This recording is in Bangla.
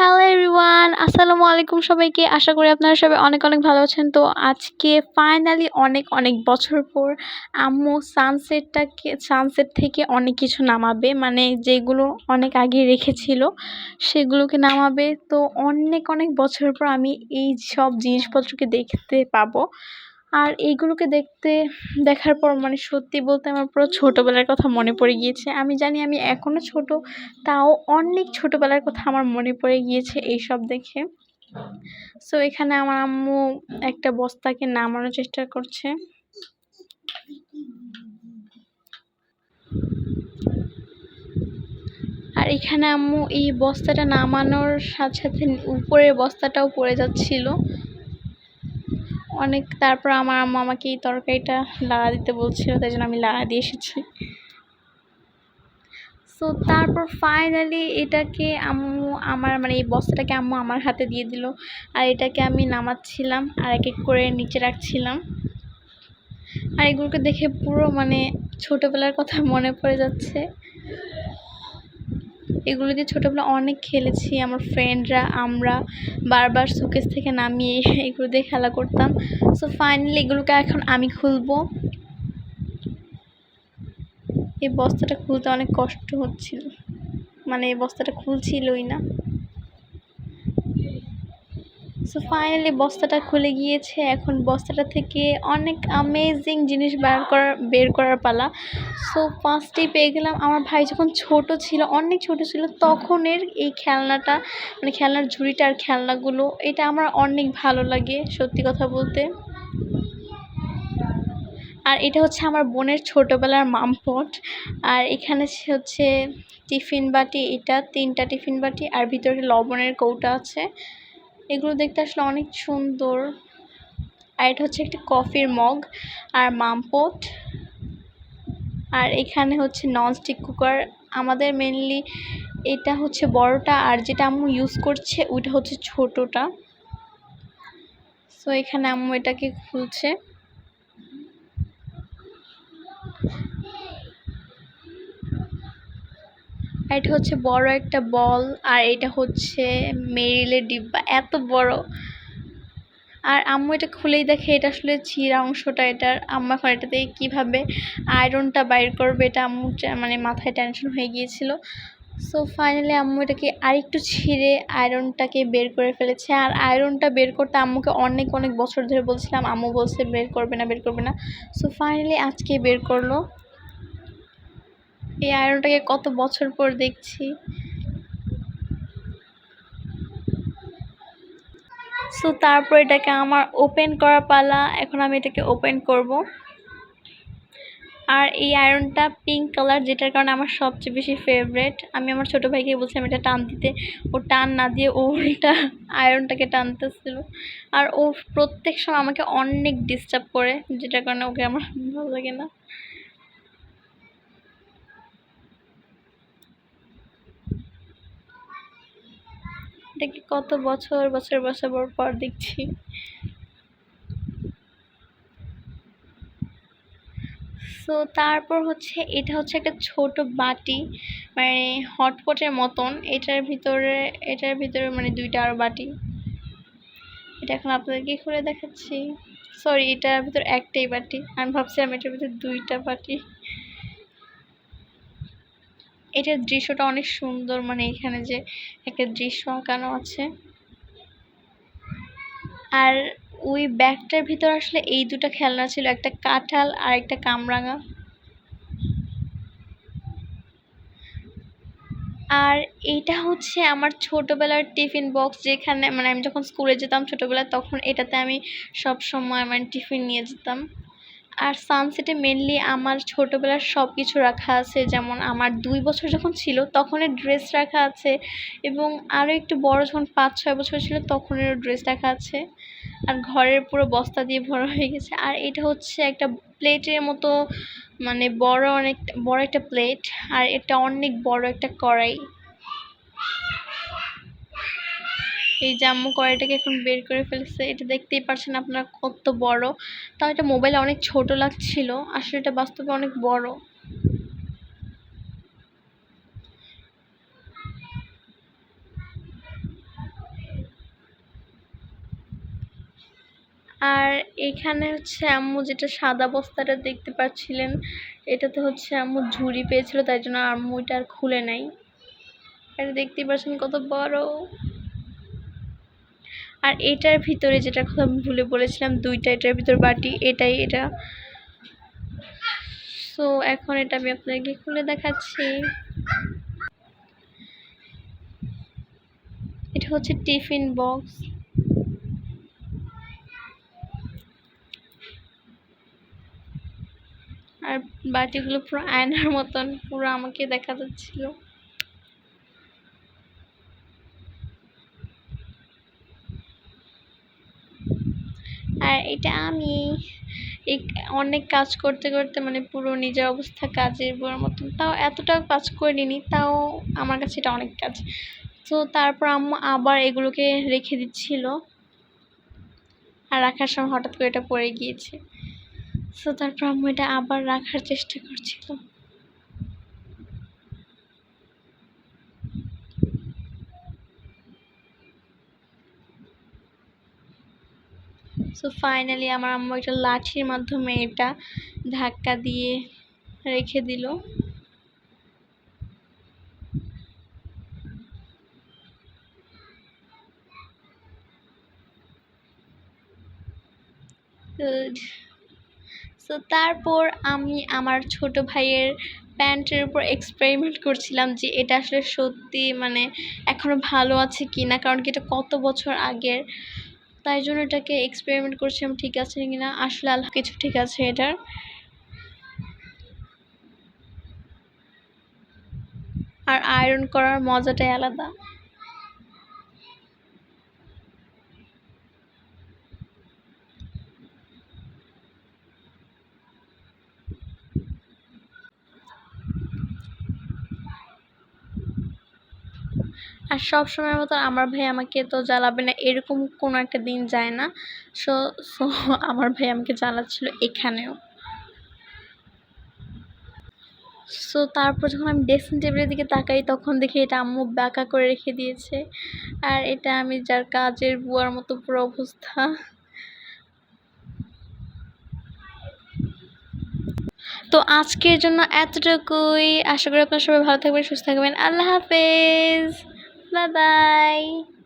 হ্যালো এভরিওয়ান আসসালামু আলাইকুম সবাইকে। আশা করি আপনারা সবাই অনেক অনেক ভালো আছেন। তো আজকে ফাইনালি অনেক অনেক বছর পর আম্মু সানসেটটাকে সানসেট থেকে অনেক কিছু নামাবে। মানে যেগুলো অনেক আগে রেখেছিল, সেগুলোকে নামাবে। তো অনেক অনেক বছর পর আমি এই সব জিনিসপত্রকে দেখতে পাবো। আর এইগুলোকে দেখতে, দেখার পর মানে সত্যি বলতে আমার পুরো ছোটোবেলার কথা মনে পড়ে গিয়েছে। আমি জানি আমি এখনও ছোট, তাও অনেক ছোটোবেলার কথা আমার মনে পড়ে গিয়েছে এইসব দেখে। সো এখানে আমার আম্মু একটা বস্তাকে নামানোর চেষ্টা করছে। আর এখানে আম্মু এই বস্তাটা নামানোর সাথে সাথে উপরের বস্তাটাও পড়ে যাচ্ছিল। অনেক তারপর আমার আম্মু আমাকে এই তরকারিটা লাগা দিতে বলছিল, তাই জন্য আমি লাগা দিয়ে এসেছি। সো তারপর ফাইনালি এটাকে আম্মু, আমার মানে এই বস্তাটাকে আম্মু আমার হাতে দিয়ে দিল। আর এটাকে আমি নামাচ্ছিলাম, আর এক এক করে নিচে রাখছিলাম। আর এগুলোকে দেখে পুরো মানে ছোটোবেলার কথা মনে পড়ে যাচ্ছে। এগুলো দিয়ে ছোটোবেলা অনেক খেলেছি, আমার ফ্রেন্ডরা আমরা বারবার সুকেস থেকে নামিয়ে এগুলো দিয়ে খেলা করতাম। সো ফাইনালি এগুলোকে এখন আমি খুলবো। এই বস্তাটা খুলতে অনেক কষ্ট হচ্ছিল। মানে এই বস্তাটা খুলছিলই না। সো ফাইনালি বস্তাটা খুলে গিয়েছে। এখন বস্তাটা থেকে অনেক আমেজিং জিনিস বার করার বের করার পালা। সো ফার্স্টেই পেয়ে গেলাম। আমার ভাই যখন ছোট ছিল, অনেক ছোট ছিল, তখনের এই খেলনাটা মানে খেলনার ঝুড়িটা আর খেলনাগুলো, এটা আমার অনেক ভালো লাগে, সত্যি কথা বলতে। আর এটা হচ্ছে আমার বোনের ছোটোবেলার মামপট। আর এখানে হচ্ছে টিফিন বাটি, এটা তিনটা টিফিন বাটি, আর ভিতরে লবণের কৌটা আছে। এগুলো দেখতে আসলে অনেক সুন্দর। আর এটা হচ্ছে একটি কফির মগ আর মামপট আর এখানে হচ্ছে ননস্টিক কুকার। আমাদের মেনলি এটা হচ্ছে বড়টা আর যেটা আম্মু ইউজ করছে ওইটা হচ্ছে ছোটোটা। সো এখানে আম্মু এটাকে খুলছে। এটা হচ্ছে বড় একটা বল, আর এটা হচ্ছে মেরিলের ডিব্বা, এত বড়। আর আম্মু এটা খুলেই দেখে, এটা আসলে চিরা অংশটা এটার আম্মা এখন এটা থেকে কীভাবে আয়রনটা বাইর করবে এটা আম্মু মানে মাথায় টেনশন হয়ে গিয়েছিল। সো ফাইনালি আম্মু এটাকে আরেকটু ছিঁড়ে আয়রনটাকে বের করে ফেলেছে, আর আয়রনটা বের করতে আম্মুকে অনেক অনেক বছর ধরে বলছিলাম, আম্মু বলছে বের করবে না, বের করবে না। সো ফাইনালি আজকে বের করল। এই আয়রনটাকে কত বছর পর দেখছি। সো তারপর এটাকে আমার ওপেন করা পালা। এখন আমি এটাকে ওপেন করব। আর এই আয়রনটা পিঙ্ক কালার যেটার কারণে আমার সবচেয়ে বেশি ফেভারেট আমি আমার ছোটো ভাইকে বলছিলাম এটা টান দিতে। ও টান না দিয়ে ও এটা আয়রনটাকে টানতেছিল। আর ও প্রত্যেক সময় আমাকে অনেক ডিস্টার্ব করে, যেটার কারণে ওকে আমার ভালো লাগে না। এটাকে কত বছর বছর বছর পর দেখছি। সো তারপর হচ্ছে, এটা হচ্ছে একটা ছোট বাটি মানে হটপটের মতন। এটার ভিতরে এটার ভিতরে মানে দুইটা আরও বাটি। এটা এখন আপনাদেরকে খুলে দেখাচ্ছি। সরি এটার ভিতর একটাই বাটি। আমি ভাবছিলাম এটার ভিতরে দুইটা বাটি। এটার দৃশ্যটা অনেক সুন্দর মানে এখানে যে একটা দৃশ্য আঁকানো আছে। আর ওই ব্যাগটার ভিতর আসলে এই দুটো খেলনা ছিল, একটা কাঁঠাল আর একটা কামরাঙা। আর এইটা হচ্ছে আমার ছোটোবেলার টিফিন বক্স, যেখানে মানে আমি যখন স্কুলে যেতাম ছোটোবেলায়, তখন এটাতে আমি সব সময় মানে টিফিন নিয়ে যেতাম। আর সানসেটে মেনলি আমার ছোটোবেলার সব কিছু রাখা আছে। যেমন আমার দুই বছর যখন ছিল, তখনের ড্রেস রাখা আছে এবং আরও একটু বড় যখন পাঁচ ছয় বছর ছিল, তখনেরও ড্রেস রাখা আছে। আর ঘরের পুরো বস্তা দিয়ে ভরা হয়ে গেছে। আর এটা হচ্ছে একটা প্লেটের মতো মানে বড় অনেক বড় একটা প্লেট আর এটা অনেক বড় একটা কড়াই। এই যে আম্মু কড়াইটাকে এখন বের করে ফেলছে, এটা দেখতেই পারছেন আপনারা কত বড়। তাও এটা মোবাইলে অনেক ছোট লাগছিল, আসলে এটা বাস্তবে অনেক বড়। আর এখানে হচ্ছে আম্মু যেটা সাদা বস্তাটা দেখতে পাচ্ছিলেন, এটাতে হচ্ছে আম্মু ঝুড়ি পেয়েছিল, তাই জন্য আম্মু এটা আর খুলে নাই। এটা দেখতেই পাচ্ছেন কত বড়। আর এটার ভিতরে যেটা কথা আমি ভুলে বলেছিলাম, দুইটা এটার ভিতর বাটি, এটাই এটা। সো এখন এটা আমি আপনাদেরকে খুলে দেখাচ্ছি। এটা হচ্ছে টিফিন বক্স। আর বাটিগুলো পুরো আয়নার মতন, পুরো আমাকে দেখা যাচ্ছিল আর এটা আমি এই অনেক কাজ করতে করতে মানে পুরো নিজের অবস্থা কাজের মতন। তাও এতটাও কাজ করে নিনি তাও আমার কাছে এটা অনেক কাজ। তো তারপর আম্মু আবার এগুলোকে রেখে দিচ্ছিল। আর রাখার সময় হঠাৎ করে এটা পড়ে গিয়েছে। সো তারপর আম্মু এটা আবার রাখার চেষ্টা করছিল। সো ফাইনালি আমার আম্মু একটা লাঠির মাধ্যমে এটা ধাক্কা দিয়ে রেখে দিল। সো তারপর আমি আমার ছোট ভাইয়ের প্যান্টের উপর এক্সপেরিমেন্ট করছিলাম যে এটা আসলে সত্যি মানে এখনও ভালো আছে কি না কারণ কি এটা কত বছর আগের তাই জন্য এটাকে এক্সপেরিমেন্ট করছি আমি ঠিক আছে কি না আসলে আল্লাহ কিছু ঠিক আছে এটার। আর আয়রন করার মজাটাই আলাদা। আর সব সময়ের মতো আমার ভাই আমাকে তো জ্বালাবে না, এরকম কোনো একটা দিন যায় না। সো সো আমার ভাই আমাকে জ্বালাচ্ছিল এখানেও। সো তারপর যখন আমি ড্রেসিং টেবিলের দিকে তাকাই, তখন দেখি এটা আম্মু বাঁকা করে রেখে দিয়েছে। আর এটা আমি যার কাজের বুয়ার মতো পুরো অবস্থা। তো আজকের জন্য এতটুকুই। আশা করি আপনার সবাই ভালো থাকবেন, সুস্থ থাকবেন। আল্লাহ হাফেজ। Bye-bye!